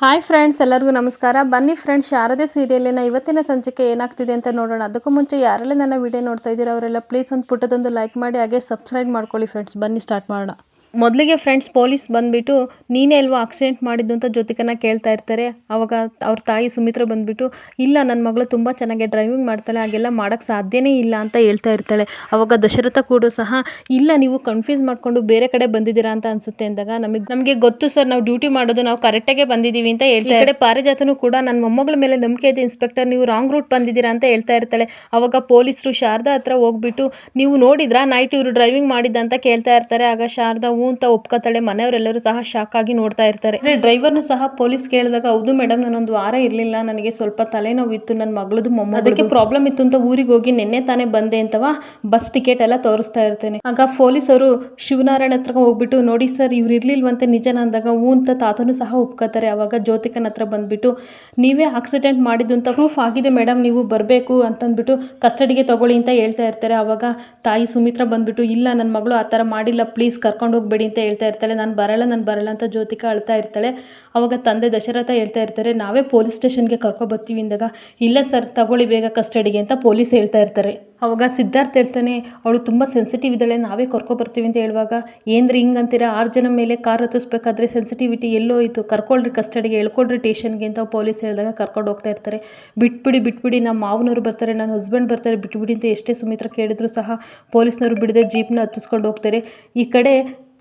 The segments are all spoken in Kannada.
ಹಾಯ್ ಫ್ರೆಂಡ್ಸ್ ಎಲ್ಲರಿಗೂ ನಮಸ್ಕಾರ. ಬನ್ನಿ ಫ್ರೆಂಡ್ಸ್ ಶಾರದೆ ಸೀರಿಯಲಿನ ಇವತ್ತಿನ ಸಂಚಿಕೆ ಏನಾಗ್ತಿದೆ ಅಂತ ನೋಡೋಣ. ಅದಕ್ಕೂ ಮುಂಚೆ ಯಾರಲ್ಲೇ ನನ್ನ ವಿಡಿಯೋ ನೋಡ್ತಾ ಇದ್ದೀರಾ, ಅವರೆಲ್ಲ ಪ್ಲೀಸ್ ಒಂದು ಪುಟ್ಟದೊಂದು ಲೈಕ್ ಮಾಡಿ, ಹಾಗೆ ಸಬ್ಸ್ಕ್ರೈಬ್ ಮಾಡ್ಕೊಳ್ಳಿ ಫ್ರೆಂಡ್ಸ್ ಬನ್ನಿ ಸ್ಟಾರ್ಟ್ ಮಾಡೋಣ. ಮೊದಲಿಗೆ ಫ್ರೆಂಡ್ಸ್ ಪೊಲೀಸ್ ಬಂದುಬಿಟ್ಟು ನೀನೇ ಅಲ್ವಾ ಆಕ್ಸಿಡೆಂಟ್ ಮಾಡಿದ್ದು ಅಂತ ಜ್ಯೋತಿಕನ ಕೇಳ್ತಾ ಇರ್ತಾರೆ. ಅವಾಗ ಅವ್ರ ತಾಯಿ ಸುಮಿತ್ರ ಬಂದುಬಿಟ್ಟು ಇಲ್ಲ ನನ್ನ ಮಗಳು ತುಂಬ ಚೆನ್ನಾಗಿ ಡ್ರೈವಿಂಗ್ ಮಾಡ್ತಾಳೆ ಹಾಗೆಲ್ಲ ಮಾಡೋಕ್ಕೆ ಸಾಧ್ಯನೇ ಇಲ್ಲ ಅಂತ ಹೇಳ್ತಾ ಇರ್ತಾಳೆ. ಅವಾಗ ದಶರಥ ಕೂಡ ಸಹ ಇಲ್ಲ ನೀವು ಕನ್ಫ್ಯೂಸ್ ಮಾಡಿಕೊಂಡು ಬೇರೆ ಕಡೆ ಬಂದಿದ್ದೀರಾ ಅಂತ ಅನಿಸುತ್ತೆ ಅಂದಾಗ ನಮಗೆ ನಮಗೆ ಗೊತ್ತು ಸರ್ ನಾವು ಡ್ಯೂಟಿ ಮಾಡೋದು ನಾವು ಕರೆಕ್ಟಾಗೆ ಬಂದಿದ್ದೀವಿ ಅಂತ ಹೇಳ್ತಾ ಕಡೆ ಪಾರಿಜಾತನು ಕೂಡ ನನ್ನ ಮೊಮ್ಮಗಳ ಮೇಲೆ ನಂಬಿಕೆ ಇದೆ ಇನ್ಸ್ಪೆಕ್ಟರ್ ನೀವು ರಾಂಗ್ ರೂಟ್ ಬಂದಿದ್ದೀರಾ ಅಂತ ಹೇಳ್ತಾ ಇರ್ತಾಳೆ. ಅವಾಗ ಪೊಲೀಸರು ಶಾರದಾ ಹತ್ರ ಹೋಗ್ಬಿಟ್ಟು ನೀವು ನೋಡಿದ್ರಾ ನೈಟ್ ಇವರು ಡ್ರೈವಿಂಗ್ ಮಾಡಿದ್ದ ಅಂತ ಕೇಳ್ತಾ ಇರ್ತಾರೆ. ಆಗ ಶಾರದಾ ಹೂ ಅಂತ ಒಪ್ಕೋತಾಳೆ, ಮನೆಯವರೆಲ್ಲರೂ ಸಹ ಶಾಕ್ ಆಗಿ ನೋಡ್ತಾ ಇರ್ತಾರೆ. ಡ್ರೈವರ್ನು ಸಹ ಪೊಲೀಸ್ ಕೇಳಿದಾಗ, ಹೌದು ಮೇಡಮ್ ನಾನೊಂದು ವಾರ ಇರಲಿಲ್ಲ, ನನಗೆ ಸ್ವಲ್ಪ ತಲೆನೋವು ಇತ್ತು ನನ್ನ ಮಗಳದು ಮೊಮ್ಮ ಅದಕ್ಕೆ ಪ್ರಾಬ್ಲಮ್ ಇತ್ತು ಅಂತ ಊರಿಗೆ ಹೋಗಿ, ನಿನ್ನೆ ತಾನೇ ಬಂದೆ ಅಂತವ? ಬಸ್ ಟಿಕೆಟ್ ಎಲ್ಲ ತೋರಿಸ್ತಾ ಇರ್ತೇನೆ. ಆಗ ಪೊಲೀಸರು ಶಿವನಾರಾಯಣ ಹತ್ರ ಹೋಗ್ಬಿಟ್ಟು, ನೋಡಿ ಸರ್ ಇವ್ರು ಇರ್ಲಿಲ್ವಂತೆ ನಿಜನ ಅಂದಾಗ ಹೂ ಅಂತ ತಾತನು ಸಹ ಒಪ್ಕೋತಾರೆ, ಅವಾಗ ಜ್ಯೋತಿಕನ ಹತ್ರ ಬಂದ್ಬಿಟ್ಟು, ನೀವೇ ಆಕ್ಸಿಡೆಂಟ್ ಮಾಡಿದ್ದು ಅಂತ ಪ್ರೂಫ್ ಆಗಿದೆ ಮೇಡಮ್ ನೀವು ಬರಬೇಕು ಅಂತಂದ್ಬಿಟ್ಟು ಕಸ್ಟಡಿಗೆ ತಗೊಳ್ಳಿ ಅಂತ ಹೇಳ್ತಾ ಇರ್ತಾರೆ. ಅವಾಗ ತಾಯಿ ಸುಮಿತ್ರ ಬಂದ್ಬಿಟ್ಟು, ಇಲ್ಲ ನನ್ನ ಮಗಳು ಆ ಥರ ಮಾಡಿಲ್ಲ ಪ್ಲೀಸ್ ಕರ್ಕೊಂಡು ಹೋಗ್ಬೇಡಿ ಅಂತ ಹೇಳ್ತಾ ಇರ್ತಾಳೆ. ನಾನು ಬರಲ್ಲ ನಾನು ಬರಲ್ಲ ಅಂತ ಜ್ಯೋತಿಕಾ ಅಳ್ತಾ ಇರ್ತಾಳೆ. ಅವಾಗ ತಂದೆ ದಶರಥ ಹೇಳ್ತಾ ಇರ್ತಾರೆ, ನಾವೇ ಪೊಲೀಸ್ ಸ್ಟೇಷನ್ಗೆ ಕರ್ಕೊಬರ್ತೀವಿ ಅಂದಾಗ, ಇಲ್ಲ ಸರ್, ತಗೊಳ್ಳಿ ಬೇಗ ಕಸ್ಟಡಿಗೆ ಅಂತ ಪೊಲೀಸ್ ಹೇಳ್ತಾ ಇರ್ತಾರೆ. ಅವಾಗ ಸಿದ್ಧಾರ್ಥ ಹೇಳ್ತಾನೆ, ಅವಳು ತುಂಬ ಸೆನ್ಸಿಟಿವ್ ಇದ್ದಾಳೆ, ನಾವೇ ಕರ್ಕೊಬರ್ತೀವಿ ಅಂತ ಹೇಳುವಾಗ, ಏನ್ರಿ ಹಿಂಗೆ ಅಂತೀರ ಆರು ಜನ ಮೇಲೆ ಕಾರ್ ಹತ್ತಿಸ್ಬೇಕಾದ್ರೆ ಸೆನ್ಸಿಟಿವಿಟಿ ಎಲ್ಲೋ ಇತ್ತು. ಕರ್ಕೊಳ್ರಿ ಕಸ್ಟಡಿಗೆ ಹೇಳ್ಕೊಡ್ರಿ ಟೇಷನ್ಗೆ ಅಂತ ಪೊಲೀಸ್ ಹೇಳಿದಾಗ ಕರ್ಕೊಂಡು ಹೋಗ್ತಾ ಇರ್ತಾರೆ. ಬಿಟ್ಬಿಡಿ ಬಿಟ್ಬಿಡಿ, ನಮ್ಮ ಮಾವನವರು ಬರ್ತಾರೆ, ನನ್ನ ಹಸ್ಬೆಂಡ್ ಬರ್ತಾರೆ, ಬಿಟ್ಬಿಡಿ ಅಂತ ಎಷ್ಟೇ ಸುಮಿತ್ರ ಕೇಳಿದ್ರು ಸಹ ಪೊಲೀಸ್ನವರು ಬಿಡದೆ ಜೀಪ್ನ ಹತ್ತಿಸ್ಕೊಂಡು ಹೋಗ್ತಾರೆ. ಈ ಕಡೆ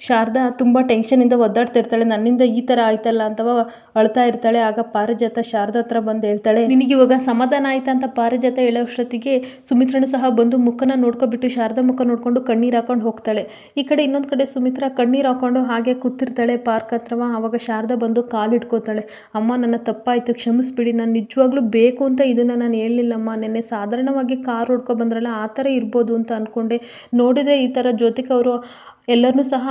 ಶಾರದಾ ತುಂಬ ಟೆನ್ಷನಿಂದ ಒದ್ದಾಡ್ತಾ ಇರ್ತಾಳೆ. ನನ್ನಿಂದ ಈ ಥರ ಆಯ್ತಲ್ಲ ಅಂತವ ಅಳ್ತಾ ಇರ್ತಾಳೆ. ಆಗ ಪಾರಿಜಾತ ಶಾರದಾ ಹತ್ರ ಬಂದು ಹೇಳ್ತಾಳೆ, ನಿನಗೆ ಇವಾಗ ಸಮಾಧಾನ ಆಯ್ತಾ? ಅಂತ ಪಾರಿಜಾತ ಹೇಳೋಷ್ಟೊತ್ತಿಗೆ ಸುಮಿತ್ರನು ಸಹ ಬಂದು ಮುಖನ ನೋಡ್ಕೊಬಿಟ್ಟು ಶಾರದಾ ಮುಖ ನೋಡಿಕೊಂಡು ಕಣ್ಣೀರು ಹಾಕೊಂಡು ಹೋಗ್ತಾಳೆ. ಈ ಕಡೆ ಇನ್ನೊಂದು ಕಡೆ ಸುಮಿತ್ರ ಕಣ್ಣೀರು ಹಾಕೊಂಡು ಹಾಗೆ ಕೂತಿರ್ತಾಳೆ. ಪಾರ್ಕ್ ಹತ್ರವ ಆವಾಗ ಶಾರದಾ ಬಂದು ಕಾಲು ಇಟ್ಕೋತಾಳೆ ಅಮ್ಮ, ನನ್ನ ತಪ್ಪಾಯಿತು, ಕ್ಷಮಿಸ್ಬಿಡಿ, ನಾನು ನಿಜವಾಗ್ಲೂ ಬೇಕು ಅಂತ ಇದನ್ನು ನಾನು ಹೇಳಲಿಲ್ಲಮ್ಮ. ನೆನ್ನೆ ಸಾಧಾರಣವಾಗಿ ಕಾರ್ ಹೊಡ್ಕೊ ಬಂದ್ರಲ್ಲ, ಆ ಥರ ಇರ್ಬೋದು ಅಂತ ಅಂದ್ಕೊಂಡೆ ನೋಡಿದರೆ ಈ ಥರ ಜ್ಯೋತಿಕ ಅವರು ಎಲ್ಲರನ್ನೂ ಸಹ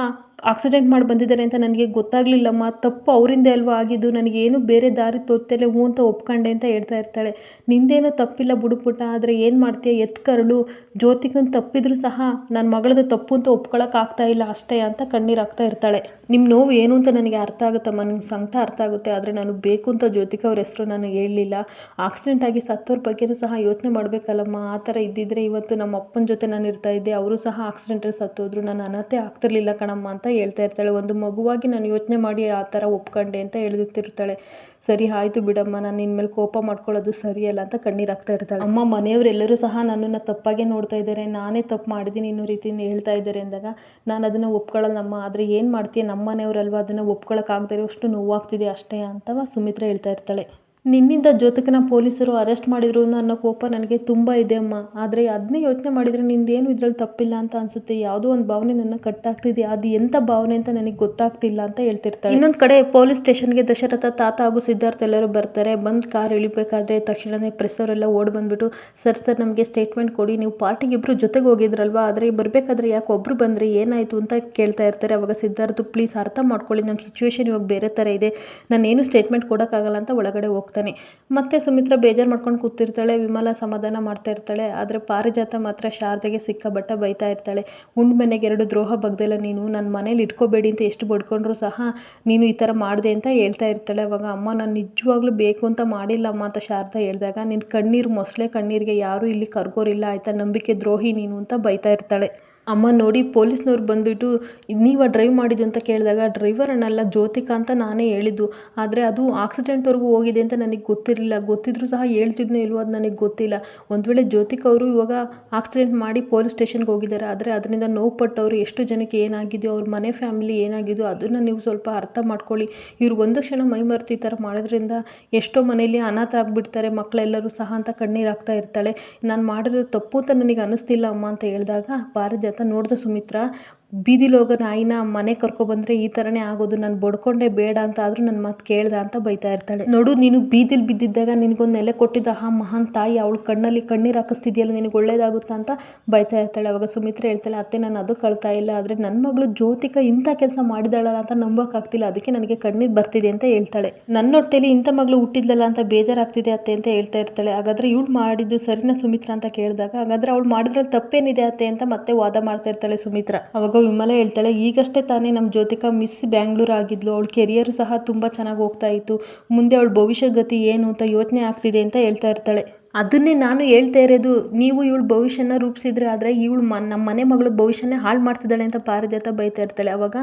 ಆಕ್ಸಿಡೆಂಟ್ ಮಾಡಿ ಬಂದಿದ್ದಾರೆ ಅಂತ ನನಗೆ ಗೊತ್ತಾಗಲಿಲ್ಲಮ್ಮ. ತಪ್ಪು ಅವರಿಂದ ಅಲ್ವಾ ಆಗಿದ್ದು? ನನಗೇನು ಬೇರೆ ದಾರಿ ತೋರ್ತಲೇ ಹ್ಞೂ ಅಂತ ಒಪ್ಕೊಂಡೆ ಅಂತ ಹೇಳ್ತಾ ಇರ್ತಾಳೆ. ನಿಂದೇನೋ ತಪ್ಪಿಲ್ಲ ಬುಡುಪುಟ, ಆದರೆ ಏನು ಮಾಡ್ತೀಯ? ಎತ್ಕರಳು ಜ್ಯೋತಿಗನ್ ತಪ್ಪಿದ್ರು ಸಹ ನನ್ನ ಮಗಳದು ತಪ್ಪು ಅಂತ ಒಪ್ಕೊಳಕ್ಕಾಗ್ತಾ ಇಲ್ಲ, ಅಷ್ಟೇ ಅಂತ ಕಣ್ಣೀರು ಇರ್ತಾಳೆ. ನಿಮ್ಮ ನೋವು ಏನು ಅಂತ ನನಗೆ ಅರ್ಥ ಆಗುತ್ತಮ್ಮ. ನಿಮ್ಮ ಸಂಕಟ ಅರ್ಥ ಆಗುತ್ತೆ, ಆದರೆ ನಾನು ಬೇಕು ಅಂತ ಜ್ಯೋತಿಕ ಅವ್ರ ಹೆಸರು ನಾನು ಹೇಳಲಿಲ್ಲ. ಆಕ್ಸಿಡೆಂಟ್ ಆಗಿ ಸತ್ತೋರ ಬಗ್ಗೆನೂ ಸಹ ಯೋಚನೆ ಮಾಡಬೇಕಲ್ಲಮ್ಮ. ಆ ಥರ ಇದ್ದಿದ್ರೆ ಇವತ್ತು ನಮ್ಮ ಅಪ್ಪನ ಜೊತೆ ನಾನು ಇರ್ತಾ ಇದ್ದೆ, ಅವರು ಸಹ ಆಕ್ಸಿಡೆಂಟಲ್ಲಿ ಸತ್ತೋದ್ರು. ನಾನು ಅನಾಥೆ ಆಗ್ತಿರ್ಲಿಲ್ಲ ಕಣಮ್ಮ ಅಂತ ಹೇಳ್ತಾ ಇರ್ತಾಳೆ. ಒಂದು ಮಗುವಾಗಿ ನಾನು ಯೋಚನೆ ಮಾಡಿ ಆ ಥರ ಒಪ್ಕೊಂಡೆ ಅಂತ ಹೇಳ್ತಿರ್ತಾಳೆ. ಸರಿ, ಆಯಿತು ಬಿಡಮ್ಮ, ನಾನು ನಿನ್ನ ಮೇಲೆ ಕೋಪ ಮಾಡ್ಕೊಳ್ಳೋದು ಸರಿಯಲ್ಲ ಅಂತ ಕಣ್ಣೀರು ಹಾಕ್ತಾ ಇರ್ತಾಳೆ. ಅಮ್ಮ, ಮನೆಯವರೆಲ್ಲರೂ ಸಹ ನನ್ನನ್ನು ತಪ್ಪಾಗೆ ನೋಡ್ತಾ ಇದ್ದಾರೆ. ನಾನೇ ತಪ್ಪು ಮಾಡಿದ್ದೀನಿ ಇನ್ನೂ ರೀತಿ ಹೇಳ್ತಾ ಇದ್ದಾರೆ ಅಂದಾಗ, ನಾನು ಅದನ್ನು ಒಪ್ಕೊಳ್ಳಲ್ಲಮ್ಮ ಆದರೆ ಏನು ಮಾಡ್ತೀಯ? ನಮ್ಮ ಮನೆಯವರಲ್ವ ಅದನ್ನು ಒಪ್ಕೊಳ್ಳೋಕ್ಕಾಗದೇ ಅಷ್ಟು ನೋವಾಗ್ತಿದೆ ಅಷ್ಟೇ ಅಂತವ ಸುಮಿತ್ರ ಹೇಳ್ತಾ ಇರ್ತಾಳೆ. ನಿನ್ನಿಂದ ಜ್ಯೋತಿಕನ ಪೊಲೀಸರು ಅರೆಸ್ಟ್ ಮಾಡಿದ್ರು ಅನ್ನೋ ಕೋಪ ನನಗೆ ತುಂಬ ಇದೆ ಅಮ್ಮ. ಆದರೆ ಅದನ್ನೇ ಯೋಚನೆ ಮಾಡಿದರೆ ನಿಂದೇನು ಇದರಲ್ಲಿ ತಪ್ಪಿಲ್ಲ ಅಂತ ಅನಿಸುತ್ತೆ. ಯಾವುದೋ ಒಂದು ಭಾವನೆ ನನ್ನ ಕಟ್ಟಾಗ್ತಿದೆ. ಅದು ಎಂಥ ಭಾವನೆ ಅಂತ ನನಗೆ ಗೊತ್ತಾಗ್ತಿಲ್ಲ ಅಂತ ಹೇಳ್ತಿರ್ತಾರೆ ಇನ್ನೊಂದು ಕಡೆ ಪೊಲೀಸ್ ಸ್ಟೇಷನ್ಗೆ ದಶರಥ ತಾತ ಹಾಗೂ ಸಿದ್ಧಾರ್ಥ ಎಲ್ಲರೂ ಬರ್ತಾರೆ. ಬಂದು ಕಾರ್ ಇಳಿಬೇಕಾದ್ರೆ ತಕ್ಷಣವೇ ಅವರೆಲ್ಲ ಓಡಿ ಬಂದ್ಬಿಟ್ಟು, ಸರ್ ಸರ್, ನಮಗೆ ಸ್ಟೇಟ್ಮೆಂಟ್ ಕೊಡಿ. ನೀವು ಪಾರ್ಟಿಗೆ ಇಬ್ಬರು ಜೊತೆಗೆ ಹೋಗಿದ್ರಲ್ವಾ? ಆದರೆ ಬರಬೇಕಾದ್ರೆ ಯಾಕೆ ಒಬ್ಬರು ಬಂದರೆ? ಏನಾಯಿತು? ಅಂತ ಕೇಳ್ತಾ ಇರ್ತಾರೆ. ಅವಾಗ ಸಿದ್ಧಾರ್ಥ, ಪ್ಲೀಸ್ ಅರ್ಥ ಮಾಡ್ಕೊಳ್ಳಿ. ನಮ್ಮ ಸಿಚುವೇಶನ್ ಇವಾಗ ಬೇರೆ ಥರ ಇದೆ. ನಾನೇನು ಸ್ಟೇಟ್ಮೆಂಟ್ ಕೊಡೋಕ್ಕಾಗಲ್ಲ ಅಂತ ಒಳಗಡೆ ಹೋಗ್ತಾನೆ ಮತ್ತೆ ಸುಮಿತ್ರ ಬೇಜಾರು ಮಾಡ್ಕೊಂಡು ಕೂತಿರ್ತಾಳೆ, ವಿಮಲ ಸಮಾಧಾನ ಮಾಡ್ತಾ ಇರ್ತಾಳೆ. ಆದರೆ ಪಾರಿಜಾತ ಮಾತ್ರ ಶಾರದೆಗೆ ಸಿಕ್ಕಾಬಟ್ಟ ಬೈತಾ ಇರ್ತಾಳೆ. ಉಂಡ್ ಮನೆಗೆ ಎರಡು ದ್ರೋಹ ಬಗ್ದೆಲ್ಲ ನೀನು. ನನ್ನ ಮನೇಲಿ ಇಟ್ಕೋಬೇಡಿ ಅಂತ ಎಷ್ಟು ಬಡ್ಕೊಂಡ್ರು ಸಹ ನೀನು ಈ ಥರ ಮಾಡಿದೆ ಅಂತ ಹೇಳ್ತಾ ಇರ್ತಾಳೆ. ಅವಾಗ ಅಮ್ಮ, ನಾನು ನಿಜವಾಗ್ಲೂ ಬೇಕು ಅಂತ ಮಾಡಿಲ್ಲಮ್ಮ ಅಂತ ಶಾರದಾ ಹೇಳಿದಾಗ ನಿನ್ನ ಕಣ್ಣೀರು ಮೊಸಳೆ ಕಣ್ಣೀರಿಗೆ ಯಾರೂ ಇಲ್ಲಿ ಕರ್ಗೋರಿಲ್ಲ, ಆಯಿತಾ? ನಂಬಿಕೆ ದ್ರೋಹಿ ನೀನು ಅಂತ ಬೈತಾ ಇರ್ತಾಳೆ. ಅಮ್ಮ ನೋಡಿ ಪೊಲೀಸ್ನವ್ರು ಬಂದುಬಿಟ್ಟು ನೀವು ಡ್ರೈವ್ ಮಾಡಿದ್ದು ಅಂತ ಕೇಳಿದಾಗ ಡ್ರೈವರ್ ಅನ್ನಲ್ಲ, ಜ್ಯೋತಿಕಾ ಅಂತ ನಾನೇ ಹೇಳಿದ್ದು. ಆದರೆ ಅದು ಆಕ್ಸಿಡೆಂಟ್ವರೆಗೂ ಹೋಗಿದೆ ಅಂತ ನನಗೆ ಗೊತ್ತಿರಲಿಲ್ಲ. ಗೊತ್ತಿದ್ರೂ ಸಹ ಹೇಳ್ತಿದ್ನೋ ಇಲ್ವೋ ಅದು ನನಗೆ ಗೊತ್ತಿಲ್ಲ. ಒಂದು ವೇಳೆ ಜ್ಯೋತಿಕಾ ಅವರು ಇವಾಗ ಆಕ್ಸಿಡೆಂಟ್ ಮಾಡಿ ಪೊಲೀಸ್ ಸ್ಟೇಷನ್ಗೆ ಹೋಗಿದ್ದಾರೆ. ಆದರೆ ಅದರಿಂದ ನೋವು ಪಟ್ಟವರು ಎಷ್ಟು ಜನಕ್ಕೆ ಏನಾಗಿದೆಯೋ, ಅವ್ರ ಮನೆ ಫ್ಯಾಮಿಲಿ ಏನಾಗಿದೆಯೋ ಅದನ್ನು ನೀವು ಸ್ವಲ್ಪ ಅರ್ಥ ಮಾಡ್ಕೊಳ್ಳಿ. ಇವರು ಒಂದು ಕ್ಷಣ ಮೈ ಮರೆತು ಈ ಥರ ಮಾಡೋದ್ರಿಂದ ಎಷ್ಟೋ ಮನೆಯಲ್ಲಿ ಅನಾಥ ಆಗಿಬಿಡ್ತಾರೆ, ಮಕ್ಕಳೆಲ್ಲರೂ ಸಹ ಅಂತ ಕಣ್ಣೀರು ಹಾಕ್ತಾ ಇರ್ತಾಳೆ. ನಾನು ಮಾಡಿರೋ ತಪ್ಪು ಅಂತ ನನಗೆ ಅನ್ನಿಸ್ತಿಲ್ಲ ಅಮ್ಮ ಅಂತ ಹೇಳಿದಾಗ ಪಾರಿಜಾತ ನೋಡ್ದ ಸುಮಿತ್ರ. ಬೀದಿಲಿ ಹೋಗೋ ನಾಯಿನ ಮನೆ ಕರ್ಕೊಬಂದ್ರೆ ಈ ಥರನೇ ಆಗೋದು, ನಾನು ಬಡ್ಕೊಂಡೆ ಬೇಡ ಅಂತ ಆದರೂ ನನ್ನ ಮಾತು ಕೇಳ್ದ ಅಂತ ಬೈತಾ ಇರ್ತಾಳೆ. ನೋಡು, ನೀನು ಬೀದಿಲಿ ಬಿದ್ದಿದ್ದಾಗ ನಿನಗೊಂದು ನೆಲೆ ಕೊಟ್ಟಿದ್ದ ಆ ಮಹಾನ್ ತಾಯಿ ಅವಳು ಕಣ್ಣಲ್ಲಿ ಕಣ್ಣೀರು ಹಾಕಿಸ್ತಿದ್ಯಲ್ಲ, ನಿನಗೆ ಒಳ್ಳೇದಾಗುತ್ತಾ ಅಂತ ಬೈತಾ ಇರ್ತಾಳೆ. ಅವಾಗ ಸುಮಿತ್ರ ಹೇಳ್ತಾಳೆ, ಅತ್ತೆ, ನಾನು ಅದು ಕಳ್ತಾ ಇಲ್ಲ, ಆದರೆ ನನ್ನ ಮಗಳು ಜ್ಯೋತಿಕ ಇಂಥ ಕೆಲಸ ಮಾಡಿದಾಳಲ್ಲ ಅಂತ ನಂಬೋಕ್ಕಾಗ್ತಿಲ್ಲ ಅದಕ್ಕೆ ನನಗೆ ಕಣ್ಣೀರು ಬರ್ತಿದೆ ಅಂತ ಹೇಳ್ತಾಳೆ. ನನ್ನ ಹೊಟ್ಟೆಲಿ ಇಂಥ ಮಗಳು ಹುಟ್ಟಿದ್ಲಲ್ಲ ಅಂತ ಬೇಜಾರಾಗ್ತಿದೆ ಅತ್ತೆ ಅಂತ ಹೇಳ್ತಾ ಇರ್ತಾಳೆ. ಹಾಗಾದ್ರೆ ಇವಳು ಮಾಡಿದ್ದು ಸರಿನಾ ಸುಮಿತ್ರ ಅಂತ ಕೇಳಿದಾಗ, ಹಾಗಾದ್ರೆ ಅವಳು ಮಾಡಿದ್ರಲ್ಲಿ ತಪ್ಪೇನಿದೆ ಅತ್ತೆ ಅಂತ ಮತ್ತೆ ವಾದ ಮಾಡ್ತಾ ಇರ್ತಾಳೆ ಸುಮಿತ್ರ. ಅವಾಗ ವಿಮಲ ಹೇಳ್ತಾಳೆ, ಈಗಷ್ಟೇ ತಾನೇ ನಮ್ಮ ಜ್ಯೋತಿಕಾ ಮಿಸ್ ಬ್ಯಾಂಗ್ಳೂರ್ ಆಗಿದ್ಲು. ಅವಳ ಕೆರಿಯರು ಸಹ ತುಂಬ ಚೆನ್ನಾಗಿ ಹೋಗ್ತಾ ಇತ್ತು. ಮುಂದೆ ಅವಳ ಭವಿಷ್ಯ ಗತಿ ಏನು ಅಂತ ಯೋಚನೆ ಆಗ್ತಿದೆ ಅಂತ ಹೇಳ್ತಾ ಇರ್ತಾಳೆ. ಅದನ್ನೇ ನಾನು ಹೇಳ್ತಾ ಇರೋದು, ನೀವು ಇವಳು ಭವಿಷ್ಯನ ರೂಪಿಸಿದ್ರೆ ಆದರೆ ಇವಳು ಮ ನಮ್ಮ ಮನೆ ಮಗಳು ಭವಿಷ್ಯನೇ ಹಾಳು ಮಾಡ್ತಿದ್ದಾಳೆ ಅಂತ ಪಾರಿಜಾತ ಬೈತಾ ಇರ್ತಾಳೆ. ಅವಾಗ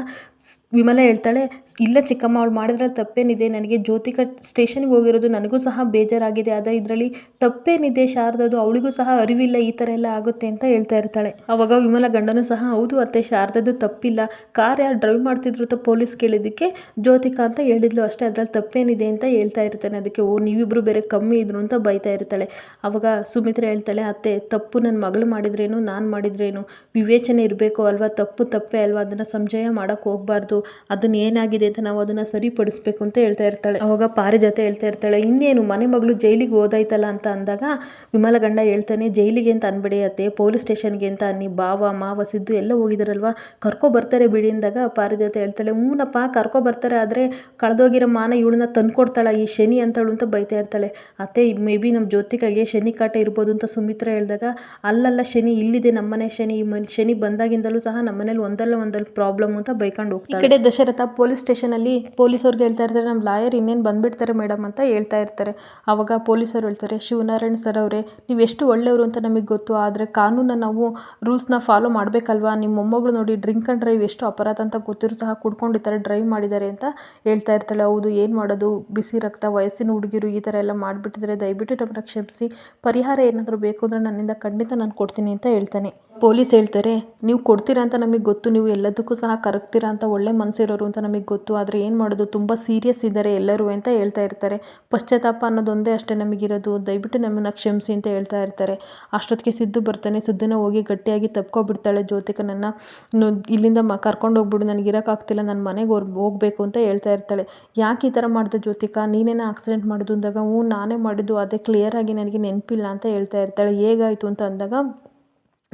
ವಿಮಲ ಹೇಳ್ತಾಳೆ, ಇಲ್ಲ ಚಿಕ್ಕಮ್ಮ, ಅವಳು ಮಾಡಿದ್ರಲ್ಲಿ ತಪ್ಪೇನಿದೆ. ನನಗೆ ಜ್ಯೋತಿಕಾ ಸ್ಟೇಷನ್ಗೆ ಹೋಗಿರೋದು ನನಗೂ ಸಹ ಬೇಜಾರಾಗಿದೆ. ಆದರೆ ಇದರಲ್ಲಿ ತಪ್ಪೇನಿದೆ ಶಾರದದು. ಅವಳಿಗೂ ಸಹ ಅರಿವಿಲ್ಲ. ಈ ಥರ ಎಲ್ಲ ಆಗುತ್ತೆ ಅಂತ ಹೇಳ್ತಾ ಇರ್ತಾಳೆ. ಅವಾಗ ವಿಮಲ ಗಂಡನೂ ಸಹ, ಹೌದು ಅತ್ತೆ ಶಾರದದು ತಪ್ಪಿಲ್ಲ. ಕಾರ್ ಯಾರು ಡ್ರೈವ್ ಮಾಡ್ತಿದ್ರು ಅಂತ ಪೊಲೀಸ್ ಕೇಳಿದ್ದಕ್ಕೆ ಜ್ಯೋತಿಕಾ ಅಂತ ಹೇಳಿದ್ಲು. ಅಷ್ಟೇ, ಅದರಲ್ಲಿ ತಪ್ಪೇನಿದೆ ಅಂತ ಹೇಳ್ತಾ ಇರ್ತಾನೆ. ಅದಕ್ಕೆ, ಓ ನೀವಿಬ್ಬರು ಬೇರೆ ಕಮ್ಮಿ ಇದ್ರು ಅಂತ ಬೈತಾ ಇರ್ತಾಳೆ. ಅವಾಗ ಸುಮಿತ್ರಾ ಹೇಳ್ತಾಳೆ, ಅತ್ತೆ, ತಪ್ಪು ನನ್ನ ಮಗಳು ಮಾಡಿದ್ರೇನು, ನಾನು ಮಾಡಿದ್ರೇನು? ವಿವೇಚನೆ ಇರಬೇಕು ಅಲ್ವಾ? ತಪ್ಪು ತಪ್ಪೇ ಅಲ್ವಾ? ಅದನ್ನು ಸಂಜಯ ಮಾಡೋಕ್ಕೆ ಹೋಗಬಾರ್ದು. ಅದನ್ನ ಏನಾಗಿದೆ ಅಂತ ನಾವು ಅದನ್ನ ಸರಿಪಡಿಸ್ಬೇಕು ಅಂತ ಹೇಳ್ತಾ ಇರ್ತಾಳೆ. ಅವಾಗ ಪಾರಿಜಾತ ಹೇಳ್ತಾ ಇರ್ತಾಳೆ, ಇನ್ನೇನು ಮನೆ ಮಗಳು ಜೈಲಿಗೆ ಹೋದಾಯ್ತಲ್ಲ ಅಂತ ಅಂದಾಗ ವಿಮಲ ಗಂಡ ಹೇಳ್ತಾನೆ, ಜೈಲಿಗೆ ಅಂತ ಅನ್ಬೇಡಿ ಅತ್ತೆ, ಪೊಲೀಸ್ ಸ್ಟೇಷನ್ಗೆ ಅಂತ ಅನ್ನಿ ಬಾವ ಮಾವ, ಸಿದ್ದು ಎಲ್ಲ ಹೋಗಿದಾರಲ್ವಾ? ಕರ್ಕೊ ಬರ್ತಾರೆ ಬಿಡಿ ಅಂದಾಗ ಪಾರಿಜಾತ ಹೇಳ್ತಾಳೆ ಹ್ಞೂನಪ್ಪ ಕರ್ಕೊ ಬರ್ತಾರೆ, ಆದರೆ ಕಳೆದೋಗಿರೋ ಮಾನ ಇವಳನ್ನ ತಂದ್ಕೊಡ್ತಾಳೆ, ಈ ಶನಿ ಅಂತಳು ಅಂತ ಬೈತಾ ಇರ್ತಾಳೆ. ಅತ್ತೆ, ಮೇ ಬಿ ನಮ್ಮ ಜ್ಯೋತಿಕಾಗೆ ಶನಿ ಕಾಟ ಇರ್ಬೋದು ಅಂತ ಸುಮಿತ್ರ ಹೇಳಿದಾಗ, ಅಲ್ಲಲ್ಲ ಶನಿ ಇಲ್ಲಿದೆ ನಮ್ಮನೆ, ಶನಿ ಮನ್, ಶನಿ ಬಂದಾಗಿಂದಲೂ ಸಹ ನಮ್ಮನೇಲಿ ಒಂದಲ್ಲ ಒಂದಲ್ಲಿ ಪ್ರಾಬ್ಲಮ್ ಅಂತ ಬೈಕೊಂಡು ಹೋಗ್ತಾಳೆ. ಕಡೆ ದಶರಥ ಪೊಲೀಸ್ ಸ್ಟೇಷನಲ್ಲಿ ಪೊಲೀಸವ್ರಿಗೆ ಹೇಳ್ತಾ ಇರ್ತಾರೆ ನಮ್ಮ ಲಾಯರ್ ಇನ್ನೇನು ಬಂದ್ಬಿಡ್ತಾರೆ ಮೇಡಮ್ ಅಂತ ಹೇಳ್ತಾ ಇರ್ತಾರೆ. ಆವಾಗ ಪೊಲೀಸರು ಹೇಳ್ತಾರೆ, ಶಿವನಾರಾಯಣ್ ಸರ್ ಅವರೇ, ನೀವು ಎಷ್ಟು ಒಳ್ಳೆಯವರು ಅಂತ ನಮಗೆ ಗೊತ್ತು. ಆದರೆ ಕಾನೂನ ನಾವು ರೂಲ್ಸ್ನ ಫಾಲೋ ಮಾಡಬೇಕಲ್ವಾ? ನಿಮ್ಮ ಮೊಮ್ಮಗಳು ನೋಡಿ ಡ್ರಿಂಕ್ ಆ್ಯಂಡ್ ಡ್ರೈವ್ ಎಷ್ಟು ಅಪರಾಧ ಅಂತ ಗೊತ್ತಿರೋ ಸಹ ಕುಡ್ಕೊಂಡಿರ್ತಾರೆ, ಡ್ರೈವ್ ಮಾಡಿದ್ದಾರೆ ಅಂತ ಹೇಳ್ತಾ ಇರ್ತಾಳೆ. ಹೌದು, ಏನು ಮಾಡೋದು? ಬಿಸಿ ರಕ್ತ, ವಯಸ್ಸಿನ ಹುಡುಗಿರು ಈ ಥರ ಎಲ್ಲ ಮಾಡಿಬಿಟ್ಟಿದ್ರೆ ದಯವಿಟ್ಟು ನಮ್ಮನ್ನ ಕ್ಷಮಿಸಿ. ಪರಿಹಾರ ಏನಾದರೂ ಬೇಕು ಅಂದರೆ ನನ್ನಿಂದ ಖಂಡಿತ ನಾನು ಕೊಡ್ತೀನಿ ಅಂತ ಹೇಳ್ತಾನೆ. ಪೊಲೀಸ್ ಹೇಳ್ತಾರೆ, ನೀವು ಕೊಡ್ತೀರಾ ಅಂತ ನಮಗೆ ಗೊತ್ತು, ನೀವು ಎಲ್ಲದಕ್ಕೂ ಸಹ ಕರಗ್ತೀರಾ ಅಂತ ಒಳ್ಳೆ ಮನಸ್ಸಿರೋರು ಅಂತ ನಮಗೆ ಗೊತ್ತು, ಆದರೆ ಏನು ಮಾಡೋದು, ತುಂಬ ಸೀರಿಯಸ್ ಇದ್ದಾರೆ ಎಲ್ಲರೂ ಅಂತ ಹೇಳ್ತಾ ಇರ್ತಾರೆ. ಪಶ್ಚಾತ್ತಾಪ ಅನ್ನೋದೊಂದೇ ಅಷ್ಟೇ ನಮಗಿರೋದು, ದಯವಿಟ್ಟು ನಮ್ಮನ್ನು ಕ್ಷಮಿಸಿ ಅಂತ ಹೇಳ್ತಾ ಇರ್ತಾರೆ. ಅಷ್ಟೊತ್ತಿಗೆ ಸಿದ್ದು ಬರ್ತಾನೆ, ಸಿದ್ದನ ಹೋಗಿ ಗಟ್ಟಿಯಾಗಿ ತಪ್ಕೊಬಿಡ್ತಾಳೆ ಜ್ಯೋತಿಕ, ನನ್ನ ಇಲ್ಲಿಂದ ಮ, ಕರ್ಕೊಂಡು ಹೋಗ್ಬಿಡು, ನನಗೆ ಇರೋಕ್ಕಾಗ್ತಿಲ್ಲ ನನ್ನ ಮನೆಗೆ ಹೋರ್, ಹೋಗಬೇಕು ಅಂತ ಹೇಳ್ತಾ ಇರ್ತಾಳೆ. ಯಾಕೆ ಈ ಥರ ಮಾಡಿದೆ ಜ್ಯೋತಿಕಾ? ನೀನೇನೋ ಆಕ್ಸಿಡೆಂಟ್ ಮಾಡಿದ್ದು ಅಂದಾಗ, ಹ್ಞೂ, ನಾನೇ ಮಾಡಿದ್ದು, ಅದೇ ಕ್ಲಿಯರಾಗಿ ನನಗೆ ನೆನಪಿಲ್ಲ ಅಂತ ಹೇಳ್ತಾ ಇರ್ತಾಳೆ. ಹೇಗಾಯಿತು ಅಂತ ಅಂದಾಗ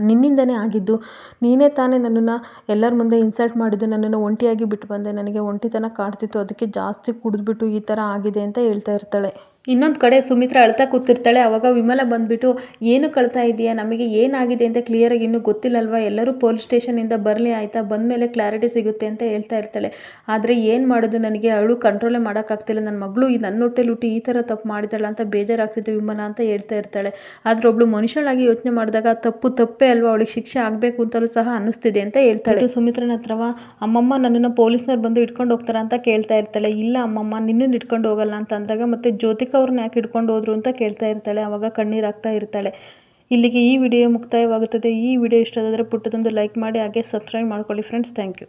ನಿನ್ನಿಂದನೇ ಆಗಿದ್ದು, ನೀನೇ ತಾನೇ ನನ್ನನ್ನು ಎಲ್ಲರ ಮುಂದೆ ಇನ್ಸಲ್ಟ್ ಮಾಡಿದ್ದು, ನನ್ನನ್ನು ಒಂಟಿಯಾಗಿ ಬಿಟ್ಟು ಬಂದೆ ನನಗೆ ಒಂಟಿತನ ಕಾಡ್ತಿತ್ತು, ಅದಕ್ಕೆ ಜಾಸ್ತಿ ಕುಡಿದ್ಬಿಟ್ಟು ಈ ಥರ ಆಗಿದೆ ಅಂತ ಹೇಳ್ತಾ ಇರ್ತಾಳೆ. ಇನ್ನೊಂದು ಕಡೆ ಸುಮಿತ್ರ ಅಳ್ತಾ ಕೂತಿರ್ತಾಳೆ. ಅವಾಗ ವಿಮಲ ಬಂದ್ಬಿಟ್ಟು, ಏನು ಕಳ್ತಾ ಇದೆಯಾ? ನಮಗೆ ಏನಾಗಿದೆ ಅಂತ ಕ್ಲಿಯರಾಗಿ ಇನ್ನೂ ಗೊತ್ತಿಲ್ಲಲ್ವಾ? ಎಲ್ಲರೂ ಪೊಲೀಸ್ ಸ್ಟೇಷನಿಂದ ಬರಲಿ ಆಯಿತಾ? ಬಂದಮೇಲೆ ಕ್ಲಾರಿಟಿ ಸಿಗುತ್ತೆ ಅಂತ ಹೇಳ್ತಾ ಇರ್ತಾಳೆ. ಆದರೆ ಏನು ಮಾಡೋದು? ನನಗೆ ಅಳು ಕಂಟ್ರೋಲೇ ಮಾಡೋಕ್ಕಾಗ್ತಿಲ್ಲ. ನನ್ನ ಮಗಳು ಈ ನನ್ನ ಹೊಟ್ಟೆಲಿ ಹುಟ್ಟಿ ಈ ಥರ ತಪ್ಪು ಮಾಡಿದಾಳ ಅಂತ ಬೇಜಾರಾಗ್ತಿದ್ದೆ ವಿಮಲ ಅಂತ ಹೇಳ್ತಾ ಇರ್ತಾಳೆ. ಆದರೆ ಒಬ್ಳು ಮನುಷ್ಯಳಾಗಿ ಯೋಚನೆ ಮಾಡಿದಾಗ ತಪ್ಪು ತಪ್ಪೇ ಅಲ್ವಾ? ಅವಳಿಗೆ ಶಿಕ್ಷೆ ಆಗಬೇಕು ಅಂತಲೂ ಸಹ ಅನ್ನಿಸ್ತಿದೆ ಅಂತ ಹೇಳ್ತಾಳೆ. ಸುಮಿತ್ರನ ಹತ್ರವ? ಅಮ್ಮಮ್ಮ ನನ್ನನ್ನು ಪೊಲೀಸ್ನವ್ರು ಬಂದು ಇಟ್ಕೊಂಡು ಹೋಗ್ತಾರ ಅಂತ ಕೇಳ್ತಾ ಇರ್ತಾಳೆ. ಇಲ್ಲ ಅಮ್ಮಮ್ಮ ನಿನ್ನನ್ನು ಇಟ್ಕೊಂಡು ಹೋಗಲ್ಲ ಅಂತ ಅಂದಾಗ ಮತ್ತೆ ಜ್ಯೋತಿಕಾ ಅವ್ರನ್ನ ಯಾಕೆ ಹಿಡ್ಕೊಂಡು ಹೋದ್ರು ಅಂತ ಕೇಳ್ತಾ ಇರ್ತಾಳೆ ಆವಾಗ ಕಣ್ಣೀರಾಗ್ತಾ ಇರ್ತಾಳೆ. ಇಲ್ಲಿಗೆ ಈ ವಿಡಿಯೋ ಮುಕ್ತಾಯವಾಗುತ್ತದೆ. ಈ ವಿಡಿಯೋ ಇಷ್ಟ ಆದರೆ ಪುಟ್ಟದೊಂದು ಲೈಕ್ ಮಾಡಿ, ಹಾಗೆ ಸಬ್ಸ್ಕ್ರೈಬ್ ಮಾಡ್ಕೊಳ್ಳಿ. Friends thank you